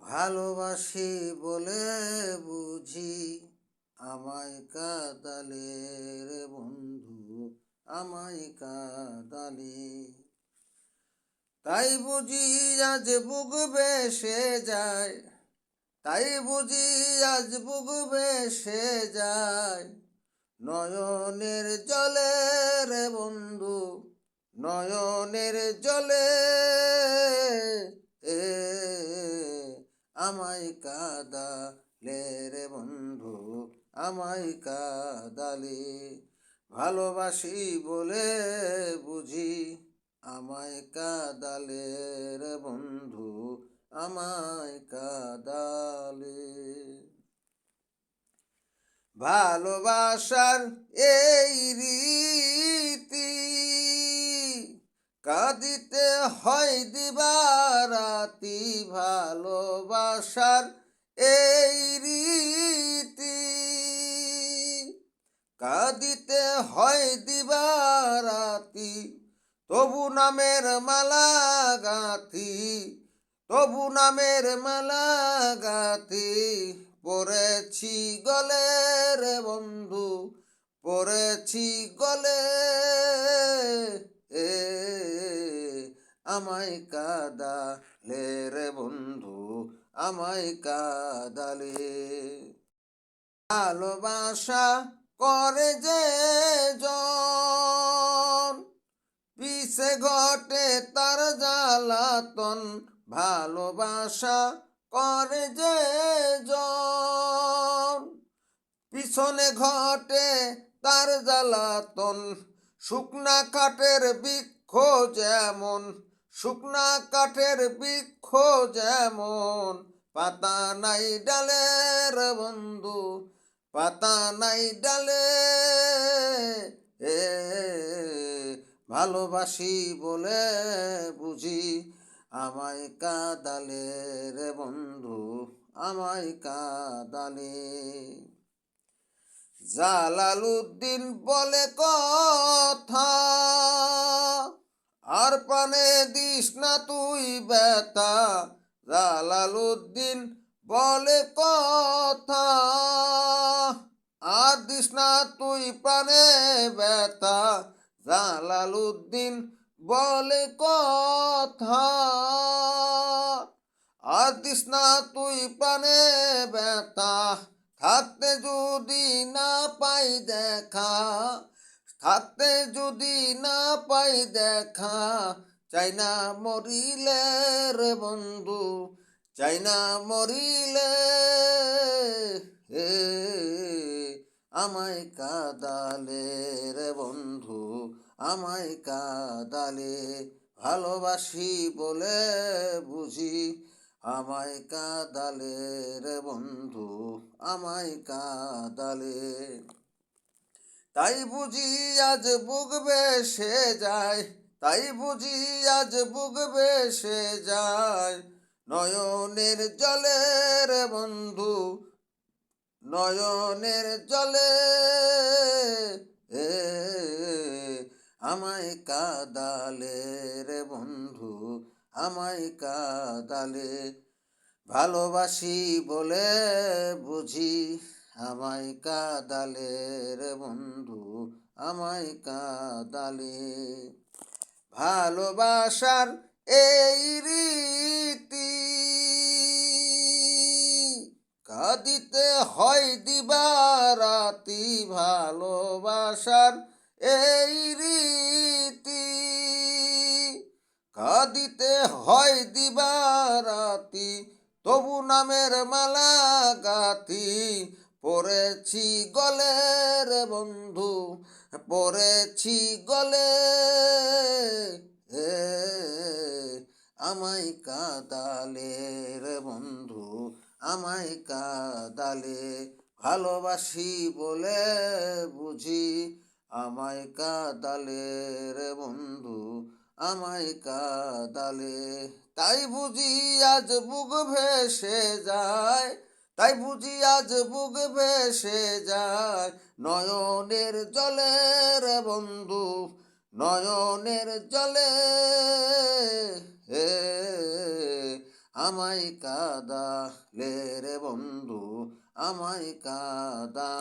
ভালোবাসি বলে বুঝি আমায় কাদালে রে বন্ধু, আমায় কাদালে। তাই বুঝি আজ বুক বেসে যায়, তাই বুঝি আজ বুক বেসে যায়। নয়নের জলে রে বন্ধু, নয়নের জলে আমায় কাদালে রে বন্ধু, আমায় কাদালে। ভালোবাসি বলে বুঝি, আমায় কাদালে রে বন্ধু, আমায় কাদালে। ভালোবাসার এই রীতি কাঁদিতে হয় দিবারাতি ভালোবাসার এই রীতি। কাঁদিতে হয় দিবারাতি, তবু নামের মালা গাঁথি, তবু নামের মালা গাথি। পড়েছি গলে রে বন্ধু, পড়েছি গলে এ আমায় কাদালে রে বন্ধু, আমায় কাদালে। ভালোবাসা করে যে জন, পিছে ঘটে তার জ্বালাতন। ভালোবাসা করে যে জন, পিছনে ঘটে তার জ্বালাতন। শুকনা কাঠের বৃক্ষ যেমন শুকনা কাঠের বৃক্ষ যেমন, পাতা নাই ডালের বন্ধু, পাতা নাই ডালে এ ভালোবাসি বলে বুঝি, আমায় কাদালে রে বন্ধু, আমায় কাদালে। জালালুদ্দিন বলে কথা আর পানে দিস না তুই বেতা জালালুদ্দিন বলে কথা। আর দিস না তুই প্রাণে বেতা জালালুদ্দিন বলে কথা। আর দিস না তুই প্রাণে বেতা থাকতে যদি না পাই দেখা থাকতে যদি না পাই দেখা, চাই না মরিলে রে বন্ধু, চাই না মরিলে আমায় কাদালে রে বন্ধু, আমায় কাদালে ভালোবাসি বলে বুঝি, আমায় কাদালে রে বন্ধু, আমায় কাদালে। তাই বুঝি আজ বুক বেসে যায়, তাই বুঝি আজ বুক বেসে যায়। নয়নের জলের বন্ধু, নয়নের জলে আমায় কাদালে রে বন্ধু, আমায় কাদালে। ভালোবাসি বলে বুঝি আমায় কাদালে রে বন্ধু, আমায় কাদালে। ভালোবাসার এই রীতি কাঁদিতে হয় দিবারাতি, ভালোবাসার এই রীতি কাঁদিতে হয় দিবারাতি, তবু নামের মালা গাতি পড়েছি গলে রে বন্ধু, পড়েছি গলে। আমায় কাদালে রে বন্ধু, আমায় কাদালে ভালোবাসি বলে বুঝি। আমায় কাদালে রে বন্ধু, আমায় কাদালে, তাই বুঝি আজ বুক ভেসে যায়। তাই বুঝি আজ বুক ভেসে যায় নয়নের জলের বন্ধু, নয়নের জলে। আমায় কাদালে রে বন্ধু, আমায় কাদা